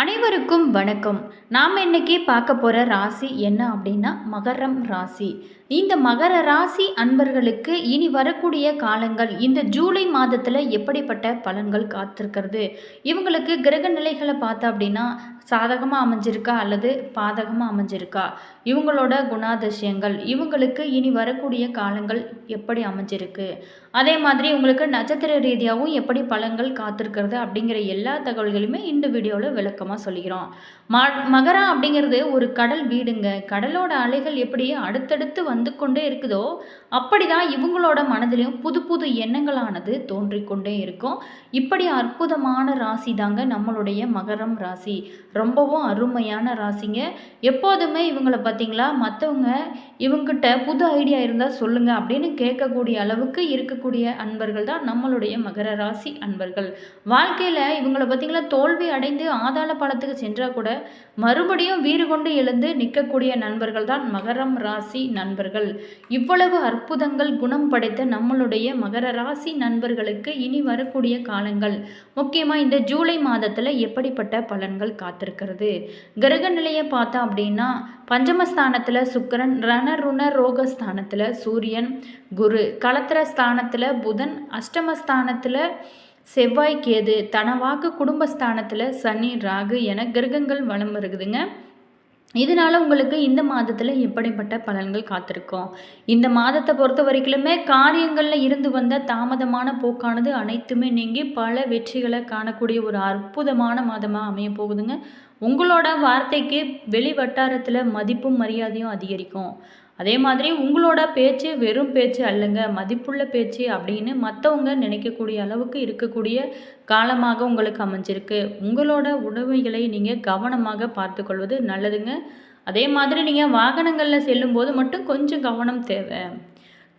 அனைவருக்கும் வணக்கம். நாம் இன்னைக்கு பார்க்க போகிற ராசி என்ன அப்படின்னா மகரம் ராசி. இந்த மகர ராசி அன்பர்களுக்கு இனி வரக்கூடிய காலங்கள் இந்த ஜூலை மாதத்தில் எப்படிப்பட்ட பலன்கள் காத்திருக்கிறது? இவங்களுக்கு கிரக நிலைகளை பார்த்தா அப்படின்னா சாதகமாக அமைஞ்சிருக்கா அல்லது பாதகமாக அமைஞ்சிருக்கா? இவங்களோட குணாதிசயங்கள் இவங்களுக்கு இனி வரக்கூடிய காலங்கள் எப்படி அமைஞ்சிருக்கு? அதே மாதிரி உங்களுக்கு நட்சத்திர ரீதியாகவும் எப்படி பலன்கள் காத்திருக்கிறது அப்படிங்கிற எல்லா தகவல்களுமே இந்த வீடியோவில் விளக்கமாக சொல்லிக்கிறோம் ம மகரம் அப்படிங்கிறது ஒரு கடல் வீடுங்க. கடலோட அலைகள் எப்படி அடுத்தடுத்து வந்து கொண்டே இருக்குதோ அப்படி தான் இவங்களோட மனதிலையும் புது புது எண்ணங்களானது தோன்றிக்கொண்டே இருக்கும். இப்படி அற்புதமான ராசி தாங்க நம்மளுடைய மகரம் ராசி. ரொம்பவும் அருமையான ராசிங்க. எப்போதுமே இவங்கள பார்த்தீங்களா மற்றவங்க இவங்கிட்ட புது ஐடியா இருந்தால் சொல்லுங்கள் அப்படின்னு கேட்கக்கூடிய அளவுக்கு இருக்கக்கூடிய அன்பர்கள் தான் நம்மளுடைய மகர ராசி அன்பர்கள். வாழ்க்கையில் இவங்கள பார்த்தீங்களா தோல்வி அடைந்து ஆதாள பழத்துக்கு சென்றால் கூட மறுபடியும் வீறு கொண்டு எழுந்து நிற்கக்கூடிய நண்பர்கள் தான் மகரம் ராசி நண்பர்கள். இவ்வளவு அற்புதங்கள் குணம் படைத்த நம்மளுடைய மகர ராசி நண்பர்களுக்கு இனி வரக்கூடிய காலங்கள் முக்கியமாக இந்த ஜூலை மாதத்தில் எப்படிப்பட்ட பலன்கள் காத்திருக்கிறது? கிரக நிலையை பார்த்தோம் அப்படின்னா பஞ்சமஸ்தானத்தில் சுக்கரன் ரணருண ரோகஸ்தானத்தில் சூரியன் குரு களத்திர ஸ்தானத்தில் புதன் அஷ்டமஸ்தானத்தில் செவ்வாய் கேது தனவாக்கு குடும்பஸ்தானத்தில் சனி ராகு என கிரகங்கள் வளம் வருகுதுங்க இதனால் உங்களுக்கு இந்த மாதத்தில் எப்படிப்பட்ட பலன்கள் காத்திருக்கும்? இந்த மாதத்தை பொறுத்த வரைக்குமே காரியங்களில் இருந்து வந்த தாமதமான போக்கானது அனைத்துமே நீங்கி பல வெற்றிகளை காணக்கூடிய ஒரு அற்புதமான மாதமாக அமைய போகுதுங்க. உங்களோட வார்த்தைக்கு வெளி வட்டாரத்தில் மதிப்பும் மரியாதையும் அதிகரிக்கும். அதே மாதிரி உங்களோட பேச்சு வெறும் பேச்சு அல்லங்க மதிப்புள்ள பேச்சு அப்படின்னு மற்றவங்க நினைக்கக்கூடிய அளவுக்கு இருக்கக்கூடிய காலமாக உங்களுக்கு அமைஞ்சிருக்கு. உங்களோட உடமைகளை நீங்கள் கவனமாக பார்த்துக்கொள்வது நல்லதுங்க. அதே மாதிரி நீங்கள் வாகனங்களில் செல்லும்போது மட்டும் கொஞ்சம் கவனம் தேவை.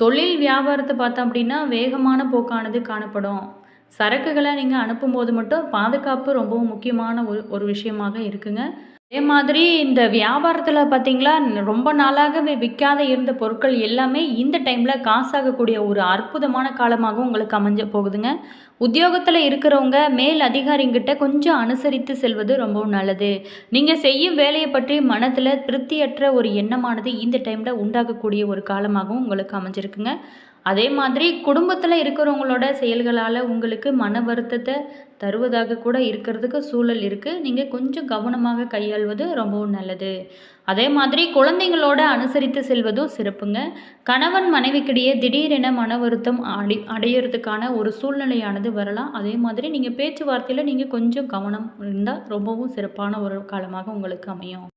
தொழில் வியாபாரத்தை பார்த்தோம் அப்படின்னா வேகமான போக்கானது காணப்படும். சரக்குகளை நீங்கள் அனுப்பும்போது மட்டும் பாதுகாப்பு ரொம்பவும் முக்கியமான ஒரு ஒரு விஷயமாக இருக்குங்க. அதே மாதிரி இந்த வியாபாரத்தில் பார்த்தீங்களா ரொம்ப நாளாகவே விற்காத இருந்த பொருட்கள் எல்லாமே இந்த டைமில் காசாகக்கூடிய ஒரு அற்புதமான காலமாகவும் உங்களுக்கு அமைஞ்ச போகுதுங்க. உத்தியோகத்தில் இருக்கிறவங்க மேல் அதிகாரிங்கிட்ட கொஞ்சம் அனுசரித்து செல்வது ரொம்பவும் நல்லது. நீங்கள் செய்யும் வேலையை பற்றி மனத்தில் திருப்தியற்ற ஒரு எண்ணமானது இந்த டைமில் உண்டாகக்கூடிய ஒரு காலமாகவும் உங்களுக்கு அமைஞ்சிருக்குங்க. அதே மாதிரி குடும்பத்தில் இருக்கிறவங்களோட செயல்களால் உங்களுக்கு மன வருத்தத்தை தருவதாக கூட இருக்கிறதுக்கு சூழல் இருக்குது நீங்கள் கொஞ்சம் கவனமாக கையாள்வது ரொம்பவும் நல்லது. அதே மாதிரி குழந்தைங்களோட அனுசரித்து செல்வதும் சிறப்புங்க. கணவன் மனைவிக்கிடையே திடீரென மன வருத்தம் அடி அடையிறதுக்கான ஒரு சூழ்நிலையானது வரலாம். அதே மாதிரி நீங்கள் பேச்சுவார்த்தையில் நீங்கள் கொஞ்சம் கவனம் இருந்தால் ரொம்பவும் சிறப்பான ஒரு காலமாக உங்களுக்கு அமையும்.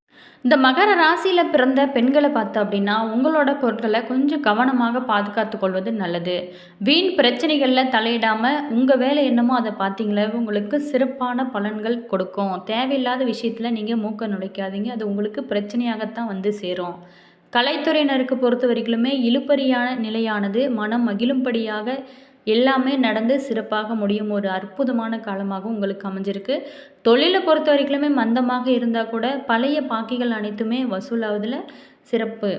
இந்த மகர ராசியில் பிறந்த பெண்களை பார்த்தோம் அப்படின்னா உங்களோட பொருட்களை கொஞ்சம் கவனமாக பாதுகாத்து கொள்வது நல்லது. வீண் பிரச்சனைகளில் தலையிடாமல் உங்கள் வேலை என்னமோ அதை பார்த்தீங்களே உங்களுக்கு சிறப்பான பலன்கள் கொடுக்கும். தேவையில்லாத விஷயத்தில் நீங்கள் மூக்க நுழைக்காதீங்க. அது உங்களுக்கு பிரச்சனையாகத்தான் வந்து சேரும். கலைத்துறையினருக்கு பொறுத்த வரைக்குமே இழுப்பறியான நிலையானது மனம் மகிழும்படியாக எல்லாமே நடந்து சிறப்பாக முடியும். ஒரு அற்புதமான காலமாக உங்களுக்கு அமைஞ்சிருக்கு. தொழிலை பொறுத்த வரைக்குமே மந்தமாக இருந்தால் கூட பழைய பாக்கிகள் அனைத்துமே வசூலாவதில் சிறப்பு.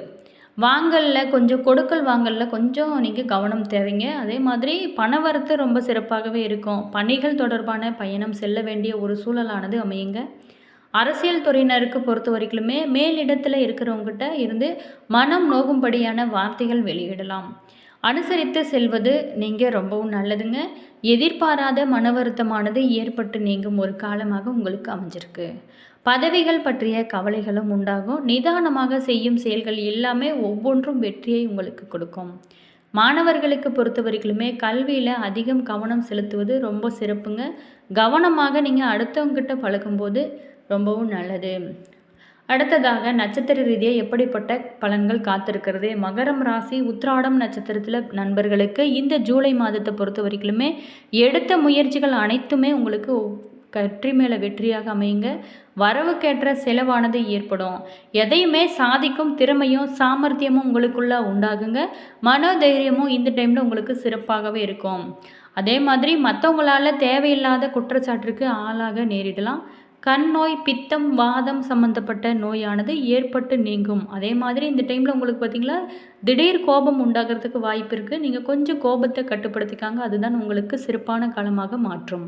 வாங்கலில் கொஞ்சம் கொடுக்கல் வாங்கலில் கொஞ்சம் நீங்கள் கவனம் தேவைங்க. அதே மாதிரி பணவரத்து ரொம்ப சிறப்பாகவே இருக்கும். பணிகள் தொடர்பான பயணம் செல்ல வேண்டிய ஒரு சூழலானது அமையுங்க. அரசியல் துறையினருக்கு பொறுத்த வரைக்குமே மேலிடத்தில் இருக்கிறவங்ககிட்ட இருந்து மனம் நோகும்படியான வார்த்தைகள் வெளியிடலாம். அனுசரித்து செல்வது நீங்கள் ரொம்பவும் நல்லதுங்க. எதிர்பாராத மன வருத்தமானது ஏற்பட்டு நீங்கும் ஒரு காலமாக உங்களுக்கு அமைஞ்சிருக்கு. பதவிகள் பற்றிய கவலைகளும் உண்டாகும். நிதானமாக செய்யும் செயல்கள் எல்லாமே ஒவ்வொன்றும் வெற்றியை உங்களுக்கு கொடுக்கும். மாணவர்களுக்கு பொறுத்த வரைக்குமே கல்வியில் அதிகம் கவனம் செலுத்துவது ரொம்ப சிறப்புங்க. கவனமாக நீங்கள் அடுத்தவங்ககிட்ட பழகும்போது ரொம்பவும் நல்லது. அடுத்ததாக நட்சத்திர ரீதியாக எப்படிப்பட்ட பலன்கள் காத்திருக்கிறது? மகரம் ராசி உத்ராடம் நட்சத்திரத்தில் நண்பர்களுக்கு இந்த ஜூலை மாதத்தை பொறுத்த வரைக்குமே எடுத்த முயற்சிகள் அனைத்துமே உங்களுக்கு வெற்றி மேலே வெற்றியாக அமையுங்க. வரவுக்கேற்ற செலவானது ஏற்படும். எதையுமே சாதிக்கும் திறமையும் சாமர்த்தியமும் உங்களுக்குள்ளே உண்டாகுங்க. மனோதைரியமும் இந்த டைமில் உங்களுக்கு சிறப்பாகவே இருக்கும். அதே மாதிரி மற்றவங்களால் தேவையில்லாத குற்றச்சாட்டிற்கு ஆளாக நேரிடலாம். கண் நோய் பித்தம் வாதம் சம்மந்தப்பட்ட நோயானது ஏற்பட்டு நீங்கும். அதே மாதிரி இந்த டைமில் உங்களுக்கு பார்த்திங்களா திடீர் கோபம் உண்டாகிறதுக்கு வாய்ப்பு இருக்குது நீங்கள் கொஞ்சம் கோபத்தை கட்டுப்படுத்திக்காங்க. அதுதான் உங்களுக்கு சிறப்பான காலமாக மாற்றும்.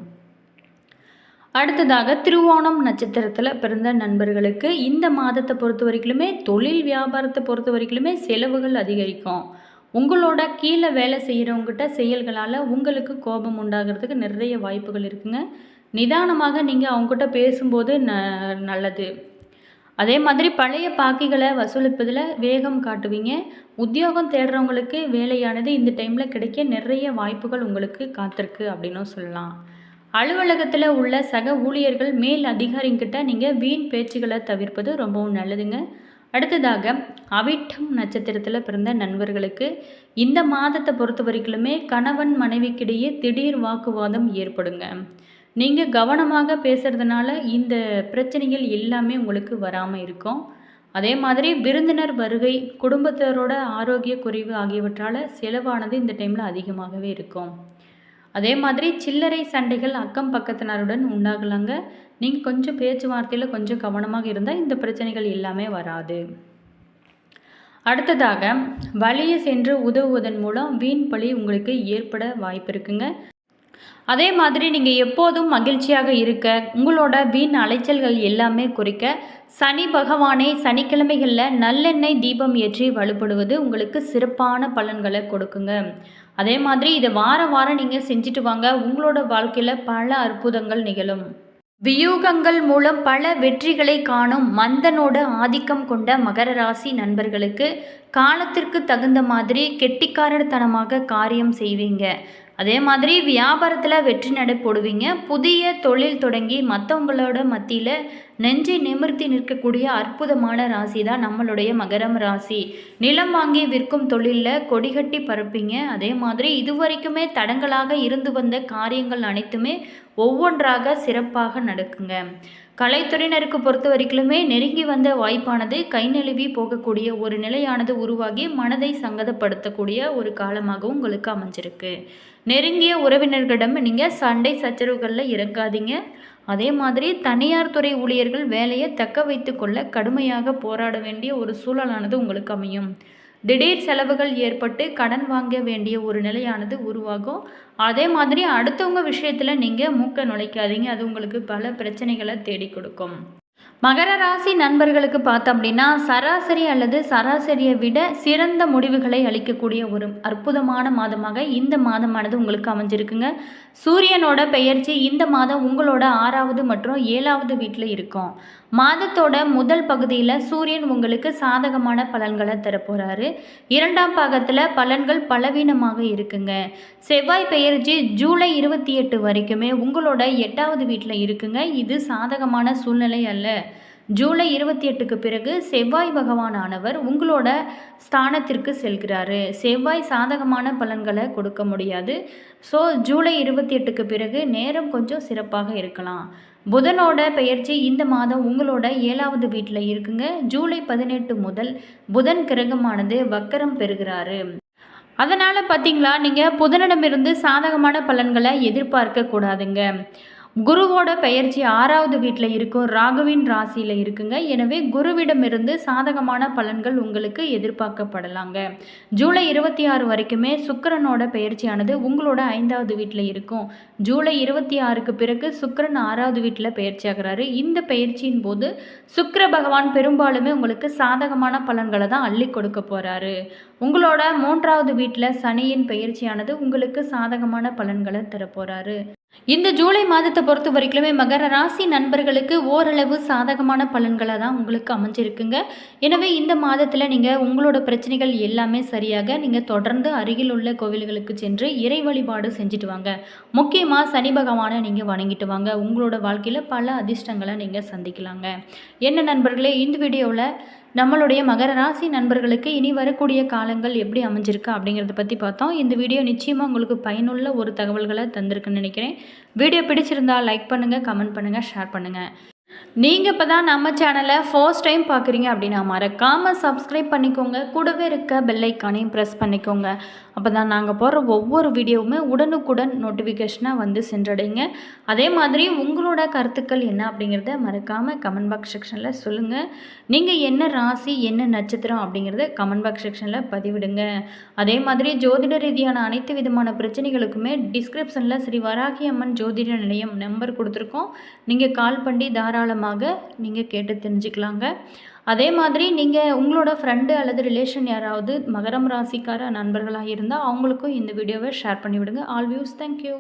அடுத்ததாக திருவோணம் நட்சத்திரத்தில் பிறந்த நண்பர்களுக்கு இந்த மாதத்தை பொறுத்த வரைக்குமே தொழில் வியாபாரத்தை பொறுத்த வரைக்குமே செலவுகள் அதிகரிக்கும். உங்களோட கீழே வேலை செய்கிறவங்ககிட்ட செயல்களால் உங்களுக்கு கோபம் உண்டாகிறதுக்கு நிறைய வாய்ப்புகள் இருக்குங்க. நிதானமாக நீங்கள் அவங்ககிட்ட பேசும்போது ந நல்லது. அதே மாதிரி பழைய பாக்கிகளை வசூலிப்பதில் வேகம் காட்டுவீங்க. உத்தியோகம் தேடுறவங்களுக்கு வேலையானது இந்த டைமில் கிடைக்க நிறைய வாய்ப்புகள் உங்களுக்கு காத்திருக்கு அப்படின்னும் சொல்லலாம். அலுவலகத்தில் உள்ள சக ஊழியர்கள் மேல் அதிகாரிங்கிட்ட நீங்கள் வீண் பேச்சுகளை தவிர்ப்பது ரொம்பவும் நல்லதுங்க. அடுத்ததாக அவிட்டம் நட்சத்திரத்தில் பிறந்த நண்பர்களுக்கு இந்த மாதத்தை பொறுத்த வரைக்குமே கணவன் மனைவிக்கிடையே திடீர் வாக்குவாதம் ஏற்படுங்க. நீங்கள் கவனமாக பேசுகிறதுனால இந்த பிரச்சனைகள் எல்லாமே உங்களுக்கு வராமல் இருக்கும். அதே மாதிரி விருந்தினர் வருகை குடும்பத்தரோட ஆரோக்கிய குறைவு ஆகியவற்றால் செலவானது இந்த டைமில் அதிகமாகவே இருக்கும். அதே மாதிரி சில்லறை சண்டைகள் அக்கம் பக்கத்தினருடன் உண்டாகலாங்க. நீங்கள் கொஞ்சம் பேச்சுவார்த்தையில் கொஞ்சம் கவனமாக இருந்தால் இந்த பிரச்சனைகள் எல்லாமே வராது. அடுத்ததாக வழியே சென்று உதவுவதன் மூலம் வீண் பழி உங்களுக்கு ஏற்பட வாய்ப்பு இருக்குங்க. அதே மாதிரி நீங்கள் எப்போதும் மகிழ்ச்சியாக இருக்க உங்களோட வீண் அலைச்சல்கள் எல்லாமே குறிக்க சனி பகவானை சனிக்கிழமைகளில் நல்லெண்ணெய் தீபம் ஏற்றி வழிபடுவது உங்களுக்கு சிறப்பான பலன்களை கொடுக்குங்க. அதே மாதிரி இதை வார வாரம் நீங்கள் செஞ்சுட்டு வாங்க உங்களோட வாழ்க்கையில் பல அற்புதங்கள் நிகழும். வியூகங்கள் மூலம் பல வெற்றிகளை காணும் மந்தனோட ஆதிக்கம் கொண்ட மகர ராசி நண்பர்களுக்கு காலத்திற்கு தகுந்த மாதிரி கெட்டிக்காரத்தனமாக காரியம் செய்வீங்க. அதே மாதிரி வியாபாரத்தில் வெற்றி நடை போடுவீங்க. புதிய தொழில் தொடங்கி மற்றவங்களோட மத்தியில் நெஞ்சை நிமிர்த்தி நிற்கக்கூடிய அற்புதமான ராசி தான் நம்மளுடைய மகரம் ராசி. நிலம் வாங்கி விற்கும் தொழிலில் கொடிகட்டி பரப்பிங்க அதே மாதிரி இதுவரைக்குமே தடங்களாக இருந்து வந்த காரியங்கள் அனைத்துமே ஒவ்வொன்றாக சிறப்பாக நடக்குங்க. கலைத்துறையினருக்கு பொறுத்த வரைக்குமே நெருங்கி வந்த வாய்ப்பானது கை நழுவி போகக்கூடிய ஒரு நிலையானது உருவாகி மனதை சங்கதப்படுத்தக்கூடிய ஒரு காலமாகவும் உங்களுக்கு அமைஞ்சிருக்கு. நெருங்கிய உறவினர்களிடம் நீங்கள் சண்டை சச்சரவுகளில் இறங்காதீங்க. அதே மாதிரி தனியார் துறை ஊழியர்கள் வேலையை தக்க வைத்து கொள்ள கடுமையாக போராட வேண்டிய ஒரு சூழலானது உங்களுக்கு அமையும். திடீர் செலவுகள் ஏற்பட்டு கடன் வாங்க வேண்டிய ஒரு நிலையானது உருவாகும். அதே மாதிரி அடுத்தவங்க விஷயத்தில் நீங்கள் மூக்க நுழைக்காதீங்க. அது உங்களுக்கு பல பிரச்சனைகளை தேடி கொடுக்கும். மகர ராசி நண்பர்களுக்கு பார்த்தோம் அப்படின்னா சராசரி அல்லது சராசரியை விட சிறந்த முடிவுகளை அளிக்கக்கூடிய ஒரு அற்புதமான மாதமாக இந்த மாதமானது உங்களுக்கு அமைஞ்சிருக்குங்க. சூரியனோட பெயர்ச்சி இந்த மாதம் உங்களோட ஆறாவது மற்றும் ஏழாவது வீட்டில் இருக்கும். மாதத்தோட முதல் பகுதியில் சூரியன் உங்களுக்கு சாதகமான பலன்களை தரப்போகிறாரு இரண்டாம் பாகத்தில் பலன்கள் பலவீனமாக இருக்குங்க. செவ்வாய் பெயர்ச்சி ஜூலை இருபத்தி எட்டு வரைக்குமே உங்களோட எட்டாவது வீட்டில் இருக்குங்க. இது சாதகமான சூழ்நிலை அல்ல. ஜூலை இருபத்தி எட்டுக்கு பிறகு செவ்வாய் பகவானானவர் உங்களோட ஸ்தானத்திற்கு செல்கிறாரு. செவ்வாய் சாதகமான பலன்களை கொடுக்க முடியாது. ஸோ ஜூலை இருபத்தி எட்டுக்கு பிறகு நேரம் கொஞ்சம் சிறப்பாக இருக்கலாம். புதனோட பெயர்ச்சி இந்த மாதம் உங்களோட ஏழாவது வீட்டில் இருக்குங்க. ஜூலை பதினெட்டு முதல் புதன் கிரகமானது வக்கரம் பெறுகிறாரு. அதனால் பார்த்தீங்களா நீங்கள் புதனிடமிருந்து சாதகமான பலன்களை எதிர்பார்க்க கூடாதுங்க. குருவோட பெயர்ச்சி ஆறாவது வீட்டில் இருக்கும். ராகுவின் ராசியில் இருக்குங்க. எனவே குருவிடமிருந்து சாதகமான பலன்கள் உங்களுக்கு எதிர்பார்க்கப்படலாங்க. ஜூலை இருபத்தி ஆறு வரைக்குமே சுக்கரனோட பெயர்ச்சியானது உங்களோட ஐந்தாவது வீட்டில் இருக்கும். ஜூலை இருபத்தி ஆறுக்கு பிறகு சுக்கரன் ஆறாவது வீட்டில் பெயர்ச்சி ஆகிறாரு இந்த பயிற்சியின் போது சுக்கர பகவான் பெரும்பாலுமே உங்களுக்கு சாதகமான பலன்களை தான் அள்ளி கொடுக்க போகிறாரு உங்களோட மூன்றாவது வீட்டில் சனியின் பயிற்சியானது உங்களுக்கு சாதகமான பலன்களை தரப்போகிறாரு இந்த ஜூலை மாதத்தை பொறுத்த வரைக்குமே மகர ராசி நண்பர்களுக்கு ஓரளவு சாதகமான பலன்களை தான் உங்களுக்கு அமைஞ்சிருக்குங்க. எனவே இந்த மாதத்தில் நீங்கள் உங்களோட பிரச்சனைகள் எல்லாமே சரியாக நீங்கள் தொடர்ந்து அருகில் உள்ள கோவில்களுக்கு சென்று இறை வழிபாடு செஞ்சுட்டு வாங்க. முக்கியமாக சனி பகவானை நீங்கள் வணங்கிட்டு வாங்க. உங்களோட வாழ்க்கையில் பல அதிர்ஷ்டங்களை நீங்கள் சந்திக்கலாங்க. என்ன நண்பர்களே இந்த வீடியோவில் நம்மளுடைய மகர ராசி நண்பர்களுக்கு இனி வரக்கூடிய காலங்கள் எப்படி அமைஞ்சிருக்கு அப்படிங்கிறத பற்றி பார்த்தோம். இந்த வீடியோ நிச்சயமாக உங்களுக்கு பயனுள்ள ஒரு தகவல்களை தந்திருக்குன்னு நினைக்கிறேன். வீடியோ பிடிச்சிருந்தால் லைக் பண்ணுங்கள் கமெண்ட் பண்ணுங்கள் ஷேர் பண்ணுங்கள் நீங்கள் இப்போ தான் நம்ம சேனலை ஃபர்ஸ்ட் டைம் பார்க்குறீங்க அப்படின்னா மறக்காமல் சப்ஸ்கிரைப் பண்ணிக்கோங்க. கூடவே இருக்க பெல்லைக்கானையும் ப்ரெஸ் பண்ணிக்கோங்க. அப்போ தான் நாங்கள் போடுற ஒவ்வொரு வீடியோவுமே உடனுக்குடன் நோட்டிஃபிகேஷனாக வந்து சென்றடைங்க. அதே மாதிரி உங்களோட கருத்துக்கள் என்ன அப்படிங்கிறத மறக்காமல் கமெண்ட் பாக்ஸ் செக்ஷனில் சொல்லுங்கள் நீங்கள் என்ன ராசி என்ன நட்சத்திரம் அப்படிங்கிறத கமெண்ட் பாக்ஸ் செக்ஷனில் பதிவிடுங்க. அதே மாதிரி ஜோதிட ரீதியான அனைத்து விதமான பிரச்சனைகளுக்குமே டிஸ்கிரிப்ஷனில் ஸ்ரீ வராகி அம்மன் ஜோதிட நிலையம் நம்பர் கொடுத்துருக்கோம். நீங்கள் கால் பண்ணி தாராளமாக நீங்கள் கேட்டு தெரிஞ்சுக்கலாங்க. அதே மாதிரி நீங்கள் உங்களோட ஃப்ரெண்டு அல்லது ரிலேஷன் யாராவது மகரம் ராசிக்கார நண்பர்களாக இருந்தால் அவங்களுக்கும் இந்த வீடியோவை ஷேர் பண்ணிவிடுங்க. All views thank you